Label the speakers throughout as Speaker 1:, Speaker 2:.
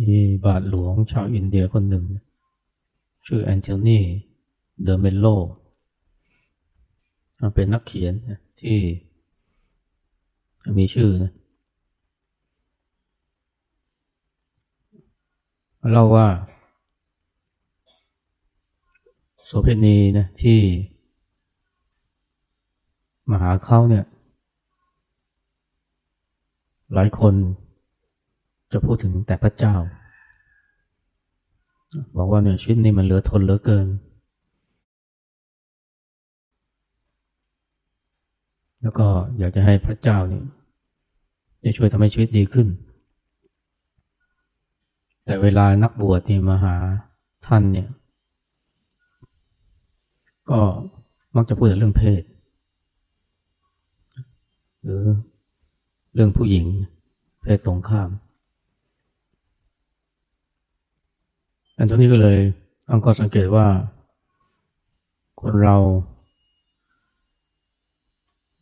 Speaker 1: มีบาทหลวงชาวอินเดียคนหนึ่ง ชื่อแอนเจลนีเดอเมโลเป็นนักเขียนที่มีชื่อนะเล่าว่า โสเภณีนะที่มาหาเขาเนี่ย หลายคน จะพูดถึงแต่พระเจ้า บอกว่าเนี่ยชีวิตนี้มันเหลือทนเหลือเกิน แล้วก็อยากจะให้พระเจ้านี่จะช่วยทำให้ชีวิตดีขึ้น แต่เวลานักบวชนี่มาหาท่านเนี่ย ก็มักจะพูดแต่เรื่องเพศ หรือเรื่องผู้หญิงเพศตรงข้าม อันนี้ก็เลยต้องก็สังเกตว่า คนเรา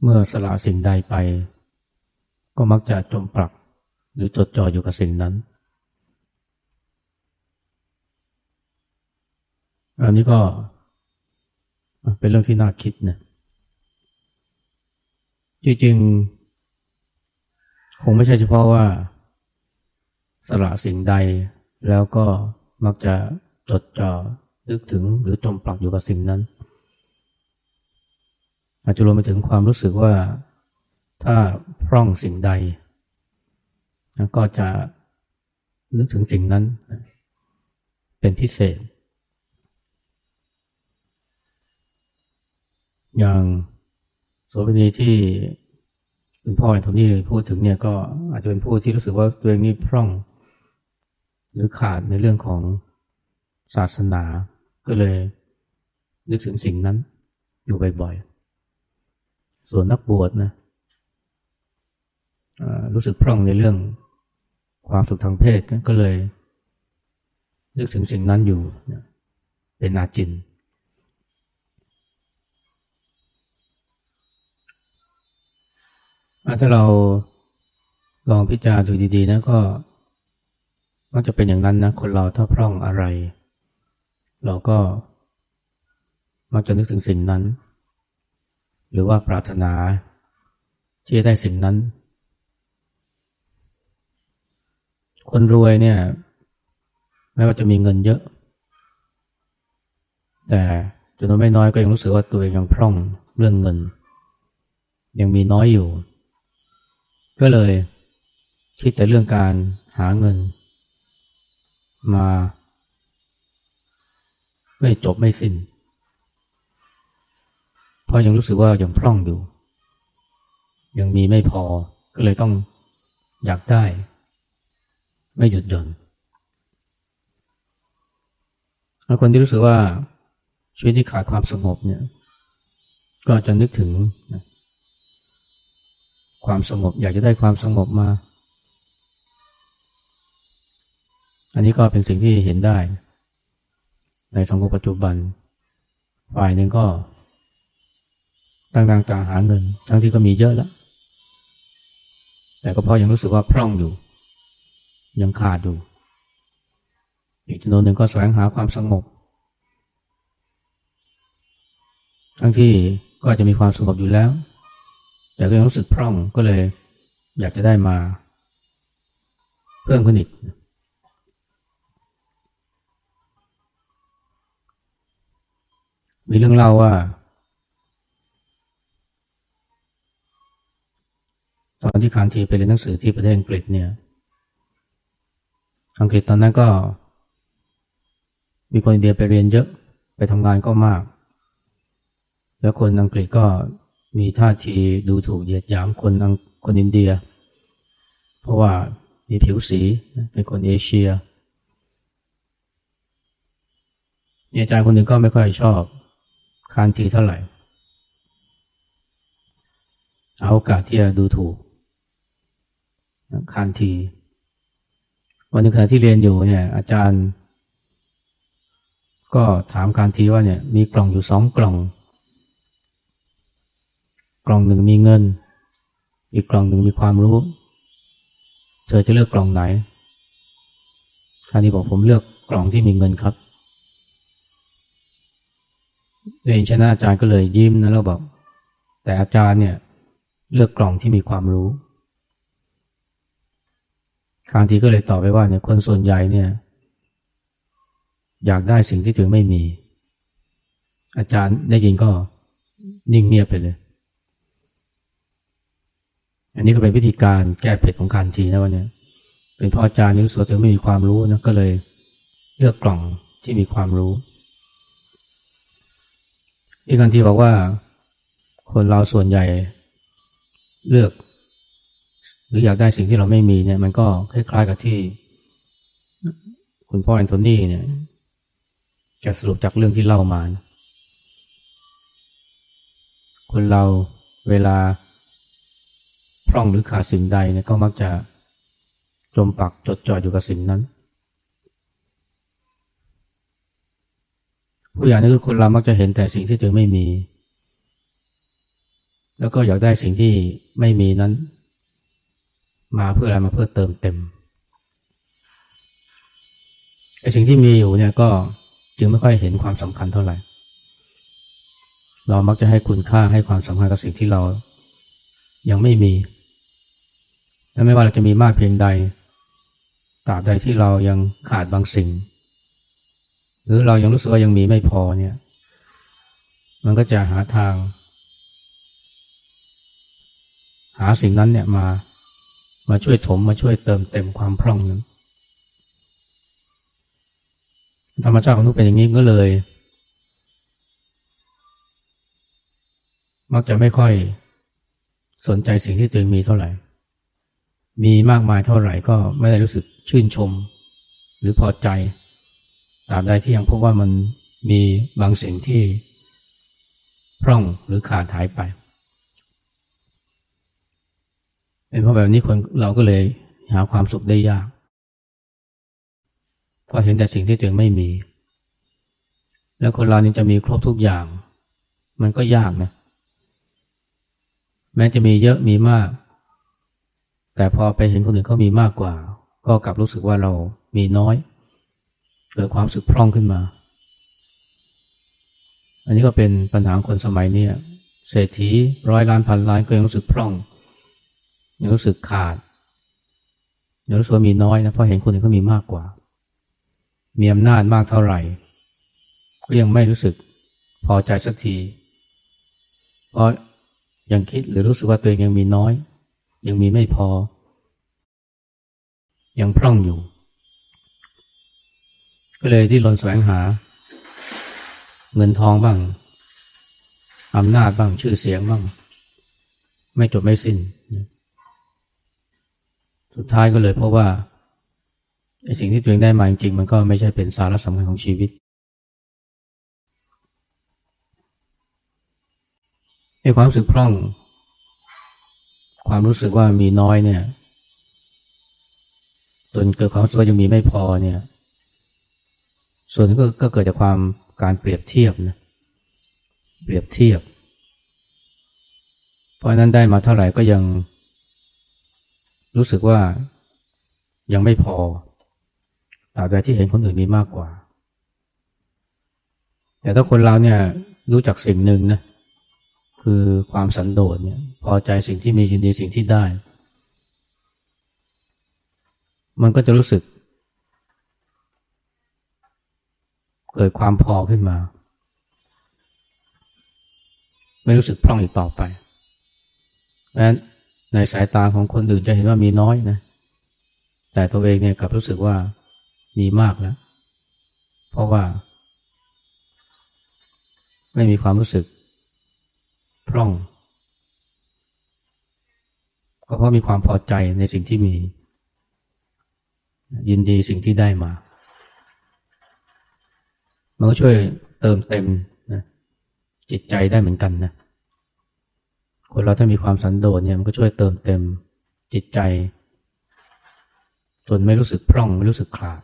Speaker 1: เมื่อสละสิ่งใดไป ก็มักจะจมปลัก หรือจดจ่ออยู่กับสิ่งนั้น อันนี้ก็เป็นเรื่องที่น่าคิดนะจริงๆ คงไม่ใช่เฉพาะว่า สละสิ่งใดแล้วก็ มักจะจดจ่อนึกถึงหรือจมปลักอยู่กับสิ่งนั้น อาจจะรวมไปถึงความรู้สึกว่าถ้าพร่องสิ่งใด ก็จะนึกถึงสิ่งนั้น เป็นพิเศษ อย่างโสเภณีที่คุณพ่ออย่างที่พูดถึงเนี่ยก็อาจจะเป็นผู้ที่รู้สึกว่าตัวเองนี่พร่อง หรือขาดในเรื่องของศาสนา ก็เลยนึกถึงสิ่งนั้นอยู่บ่อยๆ ส่วนนักบวชนะรู้สึกพร่องในเรื่องความสุขทางเพศก็เลย นึกถึงสิ่งนั้นอยู่เป็นอาจิน ถ้าเราลองพิจารณาดูดีๆนะก็ มักจะเป็นอย่างนั้นนะ คนเราถ้าพร่องอะไร เราก็ มักจะนึกถึงสิ่งนั้น หรือว่าปรารถนาที่จะได้สิ่งนั้น คนรวยเนี่ยแม้ว่าจะมีเงินเยอะ แต่จำนวนไม่น้อยก็ยังรู้สึกว่าตัวเองยังพร่องเรื่องเงิน ยังมีน้อยอยู่ ก็เลยคิดแต่เรื่องการหาเงิน มา ไม่จบไม่สิน้น เพราะยังรู้สึกว่ายังพร่องอยู่ ยังมีไม่พอก็เลยต้องอยากได้ ไม่หยุดหย่อนแล้วคนที่รู้สึกว่าชีวิตที่ขาดความสงบเนี่ย ก็จะนึกถึงความสงบ อยากจะได้ความสงบมา อันนี้ก็เป็นสิ่งที่เห็นได้ ในสังคมปัจจุบัน ฝ่ายหนึ่งก็ตั้งต่างหาเงิน ทั้งที่ก็มีเยอะแล้ว แต่ก็เพราะยังรู้สึกว่าพร่องอยู่ ยังขาดอยู่ อีกจำนวนหนึ่งก็แสวงหาความสงบ ทั้งที่ก็จะมีความสงบอยู่แล้ว แต่ก็ยังรู้สึกพร่องก็เลยอยากจะได้มา เพิ่มขึ้นอีก มีเรื่องเล่าว่า ตอนที่คานทีไปเรียนหนังสือที่ประเทศอังกฤษเนี่ย อังกฤษตอนนั้นก็ มีคนอินเดียไปเรียนเยอะไปทำงานก็มาก แล้วคนอังกฤษก็มีท่าทีดูถูกเหยียดหยามคนคนอินเดีย เพราะว่ามีผิวสีเป็นคนเอเชียอาจารย์คนหนึ่งก็ไม่ค่อยชอบ คานทีเท่าไหร่ เอาโอกาสที่จะดูถูกคานที วันนึงขณะที่เรียนอยู่เนี่ย อาจารย์ ก็ถามคานทีว่าเนี่ย มีกล่องอยู่สองกล่อง กล่องหนึ่งมีเงิน อีกกล่องหนึ่งมีความรู้ เธอจะเลือกกล่องไหนคาวนี้บอกผมเลือกกล่องที่มีเงินครับ เองชนะอาจารย์ก็เลยยิ้มนะแล้วบอก แต่อาจารย์เนี่ยเลือกกล่องที่มีความรู้คางทีก็เลยตอบไปว่าเนี่ยคนส่วนใหญ่เนี่ย อยากได้สิ่งที่ถึงไม่มี อาจารย์ได้ยินก็นิ่งเงียบไปเลย อันนี้ก็เป็นวิธีการแก้เผ็ดของคานทีนะวันนี้เป็นพราะอาจารย์นิ้วสวถึงไม่มีความรู้นะก็เลยเลือกกล่องที่มีความรู้ ที่คันที่บอกว่าคนเราส่วนใหญ่เลือก หรืออยากได้สิ่งที่เราไม่มีเนี่ย มันก็คล้ายๆกับที่ คุณพ่อแอนโทนีเนี่ยแกสรุปจากเรื่องที่เล่ามานะคนเราเวลาพร่องหรือขาดสิ่งใดเนี่ยก็มักจะจมปักจดจ่ออยู่กับสิ่งนั้น ผู้อย่างนี้คือคนเรามักจะเห็นแต่สิ่งที่ตัวไม่มี แล้วก็อยากได้สิ่งที่ไม่มีนั้น มาเพื่ออะไรมาเพื่อเติมเต็มไอ้สิ่งที่มีอยู่เนี่ยก็จึงไม่ค่อยเห็นความสำคัญเท่าไหร่ เรามักจะให้คุณค่าให้ความสำคัญกับสิ่งที่เรายังไม่มี และไม่ว่าเราจะมีมากเพียงใดตราบใดที่เรายังขาดบางสิ่ง หรือเรายังรู้สึกว่ายังมีไม่พอเนี่ย มันก็จะหาทาง หาสิ่งนั้นเนี่ยมามาช่วยถมมาช่วยเติมเต็มความพร่องนั้นธรรมชาติของมนุษย์เป็นอย่างนี้ก็เลย มักจะไม่ค่อยสนใจสิ่งที่ตัวเองมีเท่าไหร่ มีมากมายเท่าไหร่ก็ไม่ได้รู้สึกชื่นชม หรือพอใจ ตราบใดที่ยังพบว่ามันมีบางสิ่งที่พร่องหรือขาดหายไปเป็นเพราะแบบนี้คนเราก็เลยหาความสุขได้ยาก เพราะเห็นแต่สิ่งที่ตัวเองไม่มี แล้วคนเรานี่จะมีครบทุกอย่าง มันก็ยากนะ แม้จะมีเยอะมีมาก แต่พอไปเห็นคนอื่นเขามีมากกว่า ก็กลับรู้สึกว่าเรามีน้อย เกิดความสึกพร่องขึ้นมา อันนี้ก็เป็นปัญหาคนสมัยนี้เศรษฐีร้อยล้านพันล้านก็ยังรู้สึกพร่องยังรู้สึกขาดยังรู้สึกว่ามีน้อยนะเพราะเห็นคนอื่นเขามีมากกว่า มีอำนาจมากเท่าไหร่ ก็ยังไม่รู้สึกพอใจสักที เพราะยังคิดหรือรู้สึกว่าตัวเองยังมีน้อย ยังมีไม่พอ ยังพร่องอยู่ ก็เลยที่รนแสวงหา เงินทองบ้างอำนาจบ้างชื่อเสียงบ้าง ไม่จบไม่สิ้น สุดท้ายก็เลยเพราะว่าไอ้สิ่งที่ตัวเองได้มาจริงๆมันก็ไม่ใช่เป็นสาระสำคัญของชีวิตไอ้ความรู้สึกพร่อง ความรู้สึกว่ามีน้อยเนี่ย จนเกิดความรู้สึกว่ายังมีไม่พอเนี่ย ส่วนก็ก็เกิดจากความการเปรียบเทียบนะเปรียบเทียบ เพราะนั้นได้มาเท่าไหร่ก็ยัง รู้สึกว่ายังไม่พอตราบใดที่เห็นคนอื่นมีมากกว่า แต่ถ้าคนเราเนี่ยรู้จักสิ่งหนึ่งนะคือความสันโดษเนี่ยพอใจสิ่งที่มียินดีสิ่งที่ได้ มันก็จะรู้สึก เกิดความพอขึ้นมา ไม่รู้สึกพร่องอีกต่อไปเพราะนั้นในสายตาของคนอื่นจะเห็นว่ามีน้อยนะ แต่ตัวเองเนี่ยกลับรู้สึกว่ามีมากแล้ว เพราะว่า ไม่มีความรู้สึกพร่อง ก็เพราะมีความพอใจในสิ่งที่มี ยินดีสิ่งที่ได้มา มันก็ช่วยเติมเต็มนะจิตใจได้เหมือนกันนะคนเราถ้ามีความสันโดษเนี่ยมันก็ช่วยเติมเต็มจิตใจ จนไม่รู้สึกพร่องไม่รู้สึกขาด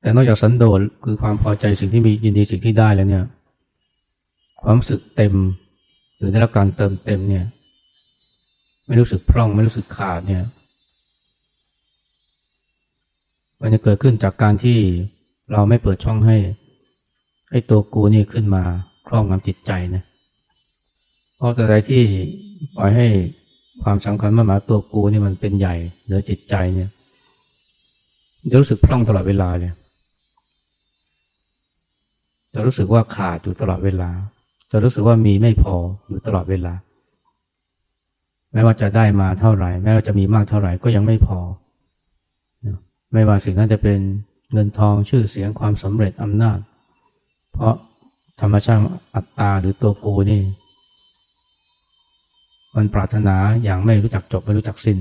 Speaker 1: แต่นอกจากสันโดษคือความพอใจสิ่งที่มียินดีสิ่งที่ได้แล้วเนี่ย ความรู้สึกเต็ม หรือได้รับการเติมเต็มเนี่ย ไม่รู้สึกพร่องไม่รู้สึกขาดเนี่ย มันจะเกิดขึ้นจากการที่เราไม่เปิดช่องให้ให้ตัวกูนี่ขึ้นมาครอบงำจิตใจนะเพราะแต่ใดที่ปล่อยให้ความสำคัญมาหมาตัวกูนี่มันเป็นใหญ่เหนือจิตใจเนี่ยจะรู้สึกพร่องตลอดเวลาเลยจะรู้สึกว่าขาดอยู่ตลอดเวลา จะรู้สึกว่ามีไม่พออยู่ตลอดเวลาไม่ว่าจะได้มาเท่าไหร่ แม้ว่าจะมีมากเท่าไหร่ก็ยังไม่พอ ไม่ว่าสิ่งนั้นจะเป็นเงินทองชื่อเสียงความสำเร็จอำนาจ เพราะธรรมชาติอัตตาหรือตัวกูนี่ มันปรารถนาอย่างไม่รู้จักจบไม่รู้จักสิ้น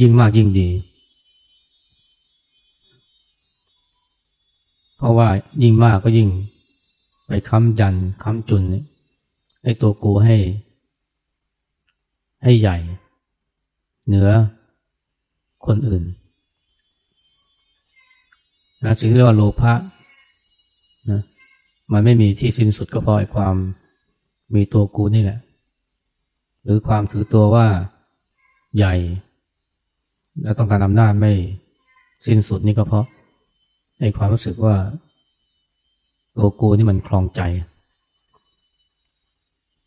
Speaker 1: ยิ่งมากยิ่งดี เพราะว่ายิ่งมากก็ยิ่ง ไปค้ำยันค้ำจุนให้ตัวกูให้ ให้ใหญ่ เหนือ คนอื่นนะสิ่งที่เรียกว่าโลภะนะมันไม่มีที่สิ้นสุดก็เพราะความมีตัวกูนี่แหละ หรือความถือตัวว่าใหญ่ และต้องการอำนาจไม่สิ้นสุดนี่ก็เพราะไอ้ความรู้สึกว่าตัวกูนี่มันคลองใจ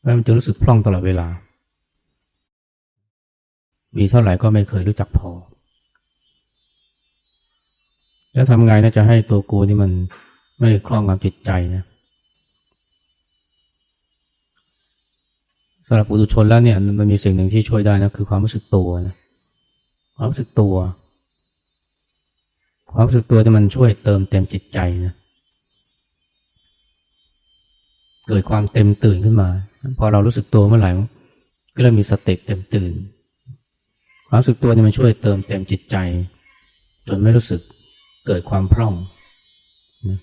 Speaker 1: แล้วมันจะรู้สึกพร่องตลอดเวลา มีเท่าไหร่ก็ไม่เคยรู้จักพอ แล้วทำไงนะจะให้ตัวกูนี่มันไม่คล้องกับจิตใจนะสำหรับปุถุชนแล้วเนี่ยมันมีสิ่งหนึ่งที่ช่วยได้นะคือความรู้สึกตัวนะความรู้สึกตัว ความรู้สึกตัวที่มันช่วยเติมเต็มจิตใจนะเกิดความเต็มตื่นขึ้นมา พอเรารู้สึกตัวเมื่อไหร่ก็เริ่มมีสติเต็มตื่น ความรู้สึกตัวนี่มันช่วยเติมเต็มจิตใจ จนไม่รู้สึก เกิดความพร่องนะ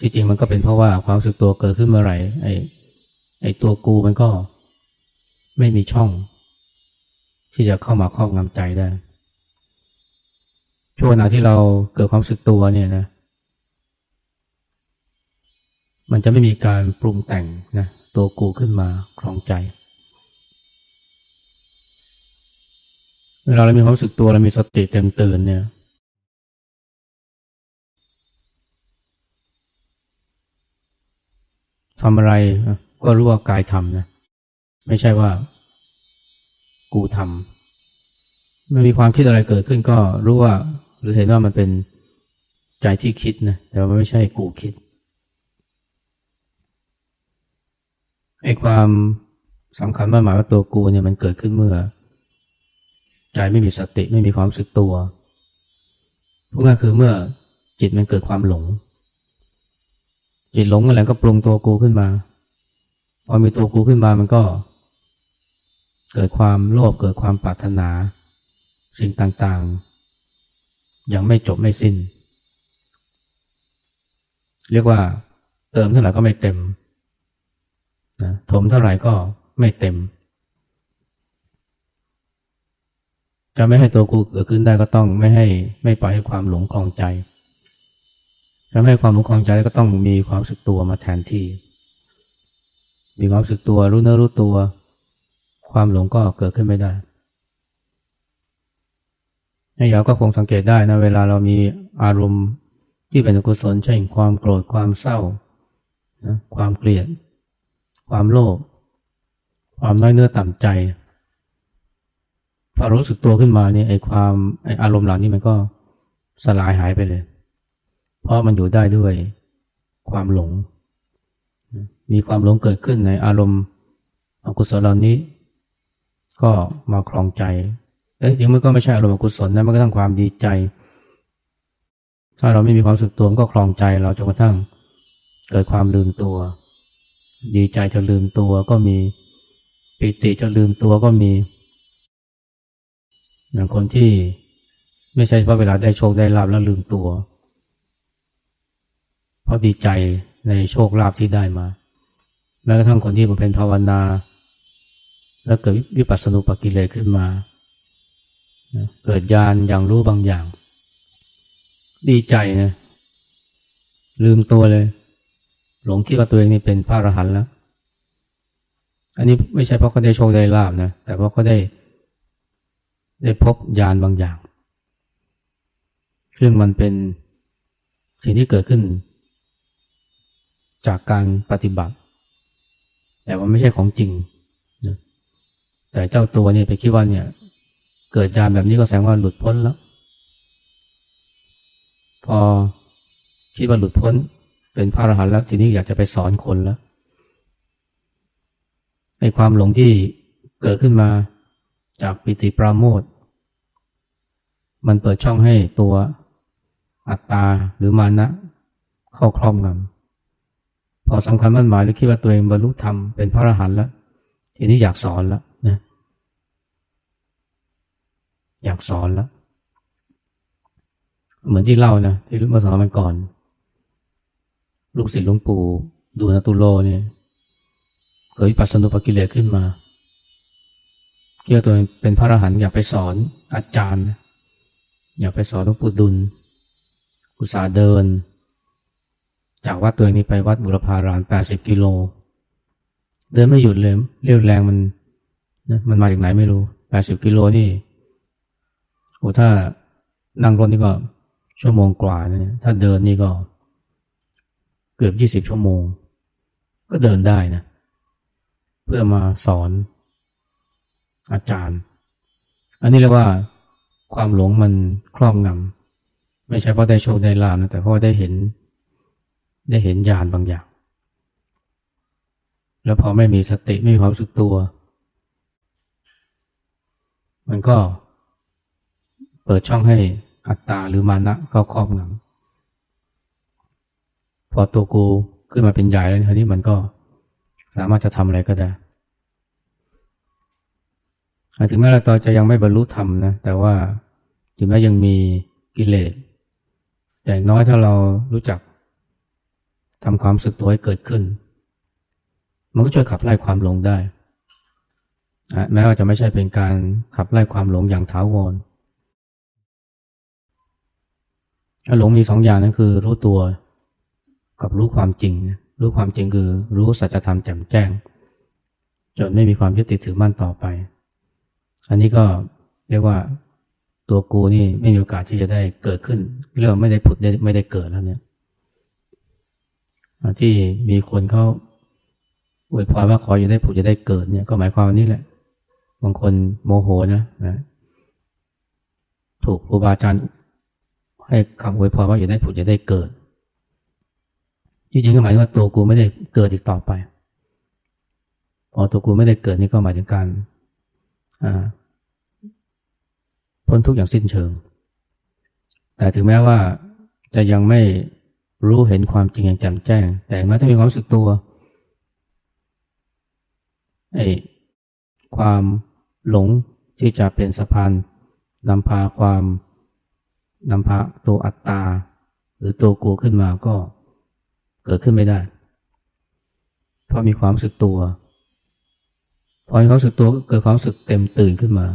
Speaker 1: ที่จริงมันก็เป็นเพราะว่าความสึกตัวเกิดขึ้นเมื่อไหร่ไอ้ไอ้ตัวกูมันก็ไม่มีช่อง ที่จะเข้ามาครอบงำใจได้ ช่วงขณะที่เราเกิดความสึกตัวเนี่ยนะ มันจะไม่มีการปรุงแต่งนะตัวกูขึ้นมาครองใจเวลาเรามีความสึกตัวเรามีสติเต็มตื่นเนี่ย ทำอะไรก็รู้ว่ากายทำนะ ไม่ใช่ว่า กูทำไม่มีความคิดอะไรเกิดขึ้นก็รู้ว่า หรือเห็นว่ามันเป็นใจที่คิดนะแต่ว่าไม่ใช่กูคิดไอ้ความสำคัญมากหมายว่าตัวกูเนี่ยมันเกิดขึ้นเมื่อ ใจไม่มีสติไม่มีความสึกตัวพวกนั้นคือเมื่อจิตมันเกิดความหลง จิตหลงอะไรก็ปรุงตัวกูขึ้นมาพอมีตัวกูขึ้นมามันก็ เกิดความโลภเกิดความปรารถนา สิ่งต่างๆ ยังไม่จบไม่สิ้น เรียกว่า เติมเท่าไหร่ก็ไม่เต็มนะถมเท่าไหร่ก็ไม่เต็มจะไม่ให้ตัวกูเกิดขึ้นได้ก็ต้องไม่ให้ไม่ปล่อยให้ความหลงคลองใจ จะให้ความหลงคลองใจก็ต้องมีความสึกตัวมาแทนที่ มีความสึกตัวรู้เนื้อรู้ตัว ความหลงก็เกิดขึ้นไม่ได้ให้เราก็คงสังเกตได้นะเวลาเรามีอารมณ์ที่เป็นอกุศลเช่นความโกรธความเศร้านะความเกลียด ความโลภความน้อยเนื้อต่ำใจพอรู้สึกตัวขึ้นมาเนี่ยไอ้ความไอ้อารมณ์เหล่านี้มันก็สลายหายไปเลย เพราะมันอยู่ได้ด้วยความหลง มีความหลงเกิดขึ้นในอารมณ์อกุศลเหล่านี้ ก็มาคลองใจแต่จริงมันก็ไม่ใช่อารมณ์อกุศลนะมันก็ทั้งความดีใจ ถ้าเราไม่มีความสึกตัวก็คลองใจเราจนกระทั่งเกิดความลืมตัว ดีใจจนลืมตัวก็มีปิติจนลืมตัวก็มีอย่างคนที่ไม่ใช่เพราะเวลาได้โชคได้ลาบแล้วลืมตัว เพราะดีใจในโชคลาภที่ได้มา แม้กระทั่งคนที่มาเป็นภาวนา แล้วเกิดวิปัสสนุปกิเลสขึ้นมา เกิดญาณอย่างรู้บางอย่าง ดีใจนะลืมตัวเลย หลงคิดว่าตัวเองนี่เป็นพระอรหันต์แล้ว อันนี้ไม่ใช่เพราะเขาได้โชคได้ลาบนะ แต่เพราะเขาได้ได้พบญาณบางอย่างซึ่งมันเป็นสิ่งที่เกิดขึ้น จากการปฏิบัติ แต่ว่าไม่ใช่ของจริงนะแต่เจ้าตัวเนี่ยไปคิดว่าเนี่ย เกิดญาณแบบนี้ก็แสดงว่าหลุดพ้นแล้ว พอคิดว่าหลุดพ้น เป็นพระอรหันต์แล้วทีนี้อยากจะไปสอนคนแล้วไอ้ความหลงที่เกิดขึ้นมาจากปิติปราโมทมันเปิดช่องให้ตัวอัตตาหรือมานะเข้าครอบงำ พอสำคัญมั่นหมายหรือคิดว่าตัวเองบรรลุธรรมเป็นพระอรหันต์แล้วทีนี้อยากสอนแล้วนะอยากสอนแล้ว เหมือนที่เล่านะที่มื่อสองวันก่อน ลูกศิษย์หลวงปู่ดูนตุโลเนี่ยเกิดปัสสนุปกิเลสขึ้นมาเกี่ยวตัวเองเป็นพระอรหันต์อยากไปสอนอาจารย์ อยากไปสอนหลวงปู่ดุลอุตสาเดิน จากวัดตัวเองนี้ไปวัดบุรพารามแปดสิบกิโล เดินไม่หยุดเลยเรี่ยวแรงมันนะมันมาจากไหนไม่รู้แปดสิบกิโลนี่โอ้ถ้านั่งรถนี่ก็ชั่วโมงกว่านะถ้าเดินนี่ก็ เกือบยี่สิบชั่วโมง ก็เดินได้นะ เพื่อมาสอน อาจารย์ อันนี้เรียกว่าความหลงมันครอบงำไม่ใช่เพราะได้โชคได้ลาภนะแต่เพราะได้เห็น ได้เห็นญาณบางอย่าง แล้วพอไม่มีสติไม่มีความรู้สึกตัว มันก็เปิดช่องให้อัตตาหรือมานะเข้าครอบงำพอตัวกูขึ้นมาเป็นใหญ่แล้วทีนี้มันก็สามารถจะทำอะไรก็ได้ถึงแม้เราตอนจะยังไม่บรรลุธรรมนะ แต่ว่าถึงแม้ยังมีกิเลสแต่น้อยถ้าเรารู้จัก ทำความสึกตัวให้เกิดขึ้น มันก็ช่วยขับไล่ความหลงได้ แม้ว่าจะไม่ใช่เป็นการขับไล่ความหลงอย่างถาวรหลงมีสองอย่างนั่นคือ รู้ตัวกับรู้ความจริง รู้ความจริงคือ รู้สัจธรรมแจ่มแจ้ง จนไม่มีความยึดติดถือมั่นต่อไป อันนี้ก็เรียกว่าตัวกูนี่ไม่มีโอกาสที่จะได้เกิดขึ้น เรื่องไม่ได้ผุดไม่ได้เกิดแล้วเนี่ย ที่มีคนเขาอวยพรว่าขออยู่ได้ผุดจะได้เกิดเนี่ยก็หมายความว่านี่แหละ บางคนโมโหนะนะถูกครูบาอาจารย์ให้คำอวยพรว่าอยู่ได้ผุดจะได้เกิดจริงๆก็หมายว่าตัวกูไม่ได้เกิดอีกต่อไป พอตัวกูไม่ได้เกิดนี่ก็หมายถึงการพ้นทุกข์อย่างสิ้นเชิง แต่ถึงแม้ว่าจะยังไม่ รู้เห็นความจริงอย่างแจ่มแจ้ง แต่ม้ถ้ามีความรู้สึกตัวไอ้ความหลงที่จะเป็นสะพานนำพาความนำพาตัวอัตตา หรือตัวกูขึ้นมาก็เกิดขึ้นไม่ได้ เพราะมีความรู้สึกตัวพอเขาสึกตัวก็เกิดความสึกเต็มตื่นขึ้นมา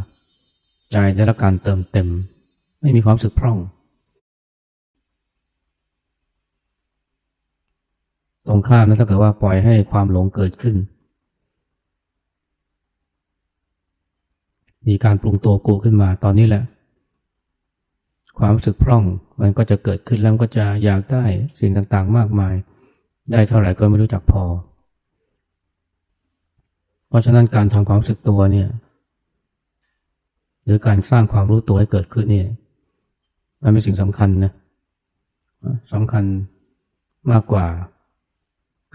Speaker 1: ใจได้รับการเติมเต็ม ไม่มีความสึกพร่อง ตรงข้ามนะถ้าเกิดว่าปล่อยให้ความหลงเกิดขึ้น มีการปรุงตัวกูขึ้นมาตอนนี้แหละ ความรู้สึกพร่องมันก็จะเกิดขึ้นแล้วก็จะอยากได้สิ่งต่างๆ มากมาย ได้เท่าไหร่ก็ไม่รู้จักพอ เพราะฉะนั้นการทำความรู้สึกตัวเนี่ยหรือการสร้างความรู้ตัวให้เกิดขึ้นเนี่ยมันเป็นสิ่งสำคัญนะสำคัญมากกว่า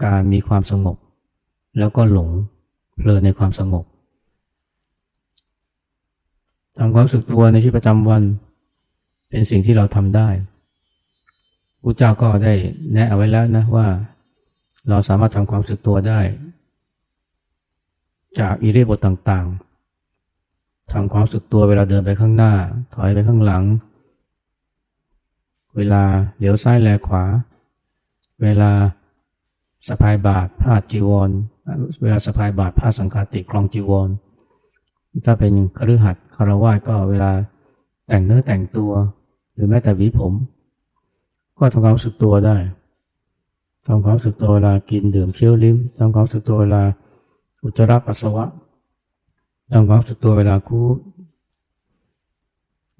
Speaker 1: การมีความสงบ แล้วก็หลงเพลินในความสงบทำความสึกตัวในชีวิตประจำวัน เป็นสิ่งที่เราทำได้พระเจ้าก็ได้แนะเอาไว้แล้วนะว่า เราสามารถทำความสึกตัวได้ จากอิริยาบถต่างๆทำความสึกตัวเวลาเดินไปข้างหน้า ถอยไปข้างหลัง เวลาเหลียวซ้ายแลขวา เวลา สะพายบาทผ้าจีวร เวลาสะพายบาทผ้าสังฆาติคลองจีวร ถ้าเป็นคฤหัสถ์คารวะก็เวลาแต่งเนื้อแต่งตัว หรือแม้แต่หวีผม ก็ทำความสึกตัวได้ทำความสึกตัวเวลากินดื่มเคี้ยวลิ้มทำความสึกตัวเวลาอุจจาระปัสสาวะทำความรู้สึกตัวเวลาคู่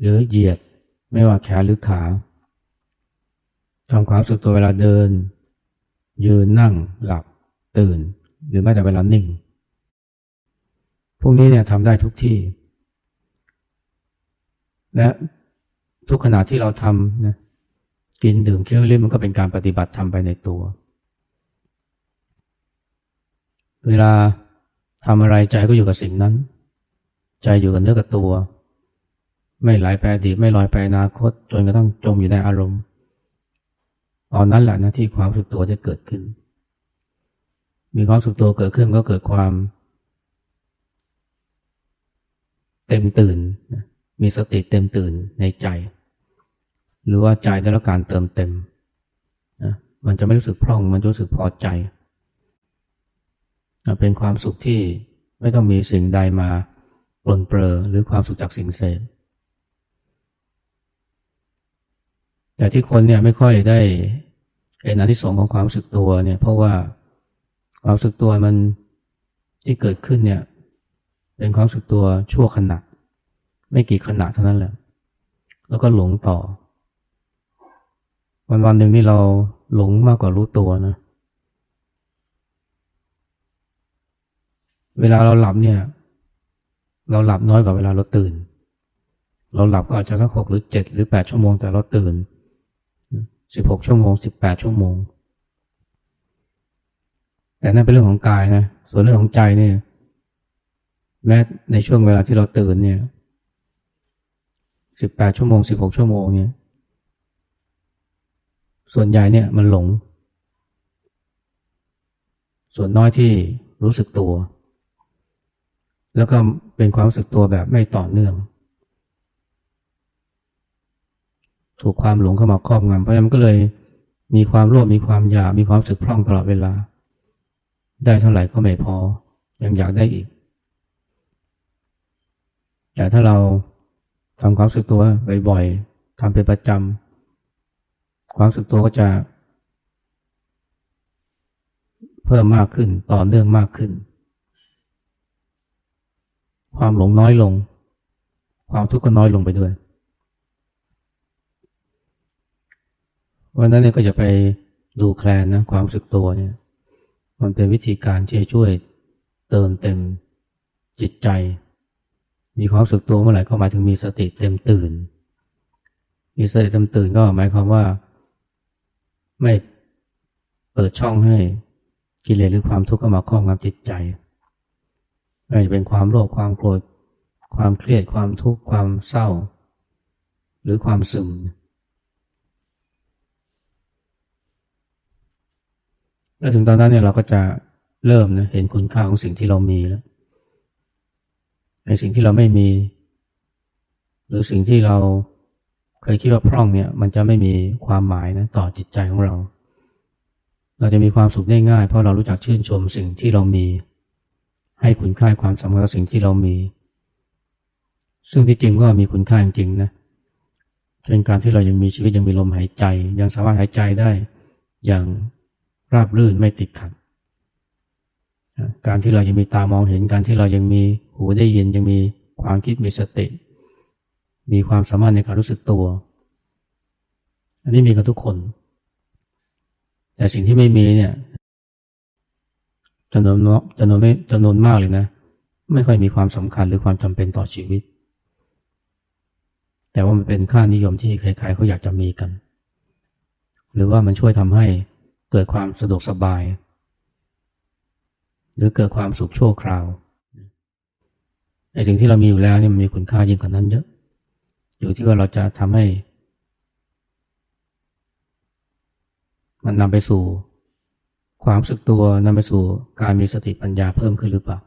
Speaker 1: หรือเหยียดไม่ว่าแขนหรือขาทำความรู้สึกตัวเวลาเดิน ยืนนั่งหลับตื่น หรือแม้แต่เวลานิ่ง พวกนี้เนี่ยทำได้ทุกที่ และทุกขณะที่เราทำนะกินดื่มเคี้ยวลิ้มมันก็เป็นการปฏิบัติทำไปในตัว เวลาทำอะไรใจก็อยู่กับสิ่งนั้น ใจอยู่กับเนื้อกับตัว ไม่ไหลไปอดีตไม่ลอยไปอนาคต จนกระทั่งจมอยู่ในอารมณ์ ตอนนั้นแหละนะที่ความรู้สึกตัวจะเกิดขึ้น มีความรู้สึกตัวเกิดขึ้นก็เกิดความ เต็มตื่น มีสติเต็มตื่นในใจ หรือว่าใจได้รับการเติมเต็มนะมันจะไม่รู้สึกพร่อง มันจะรู้สึกพอใจ เป็นความสุขที่ไม่ต้องมีสิ่งใดมาปลนเปลือหรือความสุขจากสิ่งเสพ แต่ที่คนเนี่ยไม่ค่อยได้เห็นอนิสงส์ของความรู้สึกตัวเนี่ย เพราะว่าความรู้สึกตัวมันที่เกิดขึ้นเนี่ย เป็นความรู้สึกตัวชั่วขณะไม่กี่ขณะเท่านั้นแหละ แล้วก็หลงต่อ วันวันหนึ่งนี่เราหลงมากกว่ารู้ตัวนะ เวลาเราหลับเนี่ย เราหลับน้อยกว่าเวลาเราตื่น เราหลับก็อาจจะสักหกหรือเจ็ดหรือแปดชั่วโมงแต่เราตื่น สิบหกชั่วโมงสิบแปดชั่วโมง แต่นั่นเป็นเรื่องของกายนะ ส่วนเรื่องของใจเนี่ยแม้ในช่วงเวลาที่เราตื่นเนี่ยสิบแปดชั่วโมงสิบหกชั่วโมงเนี่ย ส่วนใหญ่เนี่ยมันหลง ส่วนน้อยที่รู้สึกตัว แล้วก็เป็นความรู้สึกตัวแบบไม่ต่อเนื่อง ถูกความหลงเข้ามาครอบงำเพราะฉะนั้นมันก็เลยมีความโลภมีความอยากมีความสึกพร่องตลอดเวลา ได้เท่าไหร่ก็ไม่พอ ยังอยากได้อีก แต่ถ้าเราทำความสึกตัวบ่อยๆทำเป็นประจำความสึกตัวก็จะ เพิ่มมากขึ้นต่อเนื่องมากขึ้น ความหลงน้อยลง ความทุกข์ก็น้อยลงไปด้วย วันนั้นเนี่ยก็จะไปดูแคลนนะความสึกตัวเนี่ย มันเป็นวิธีการที่จะช่วยเติมเต็มจิตใจ มีความสึกตัวเมื่อไหร่ก็หมายถึงมีสติเต็มตื่น มีสติเต็มตื่นก็หมายความว่า ไม่เปิดช่องให้กิเลสหรือความทุกข์เข้ามาครอบงำจิตใจไม่ว่าจะเป็นความโลภความโกรธความเครียดความทุกข์ความเศร้า หรือความซึม แล้วถึงตอนนั้นเนี่ยเราก็จะเริ่มนะเห็นคุณค่าของสิ่งที่เรามีแล้วในสิ่งที่เราไม่มี หรือสิ่งที่เราเคยคิดว่าพร่องเนี่ย มันจะไม่มีความหมายนะต่อจิตใจของเรา เราจะมีความสุขได้ง่าย เพราะเรารู้จักชื่นชมสิ่งที่เรามี ให้คุณค่าความสำคัญกับสิ่งที่เรามี ซึ่งที่จริงก็มีคุณค่าจริงนะเช่นการที่เรายังมีชีวิตยังมีลมหายใจ ยังสามารถหายใจได้ อย่าง ราบรื่นไม่ติดขัด การที่เรายังมีตามองเห็นการที่เรายังมีหูได้ยินยังมีความคิดมีสติ มีความสามารถในการรู้สึกตัว อันนี้มีกับทุกคน แต่สิ่งที่ไม่มีเนี่ยจำนวนจำนวนไม่จำนวนมากเลยนะ ไม่ค่อยมีความสำคัญหรือความจำเป็นต่อชีวิต แต่ว่ามันเป็นค่านิยมที่ใครๆเขาอยากจะมีกัน หรือว่ามันช่วยทำให้ เกิดความสะดวกสบาย หรือเกิดความสุขชั่วคราวไอ้สิ่งที่เรามีอยู่แล้วนี่มันมีคุณค่ายิ่งกว่านั้นเยอะ อยู่ที่ว่าเราจะทำให้ มันนำไปสู่ ความสึกตัวนำไปสู่การมีสติปัญญาเพิ่มขึ้นหรือเปล่า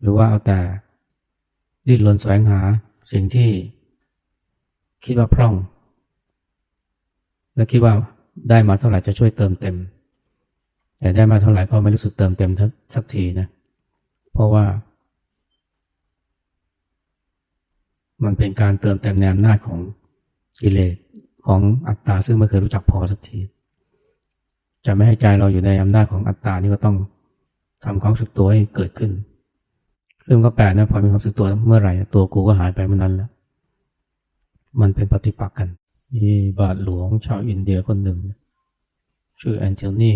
Speaker 1: หรือว่าเอาแต่ดิ้นรนแสวงหาสิ่งที่คิดว่าพร่อง แล้วคิดว่าได้มาเท่าไหร่จะช่วยเติมเต็ม แต่ได้มาเท่าไหร่ก็ไม่รู้สึกเติมเต็มสักทีนะ เพราะว่า มันเป็นการเติมเต็มในอำนาจของกิเลสของอัตตาซึ่งไม่เคยรู้จักพอสักที จะไม่ให้ใจเราอยู่ในอำนาจของอัตตานี่ก็ต้องทำความสึกตัวให้เกิดขึ้น ซึ่งก็แปลกนะพอมีความสึกตัวเมื่อไหร่ตัวกูก็หายไปเมื่อนั้นแล้ว มันเป็นปฏิปักษ์กัน มีบาทหลวงชาวอินเดียคนหนึ่ง ชื่อแอนเจลนี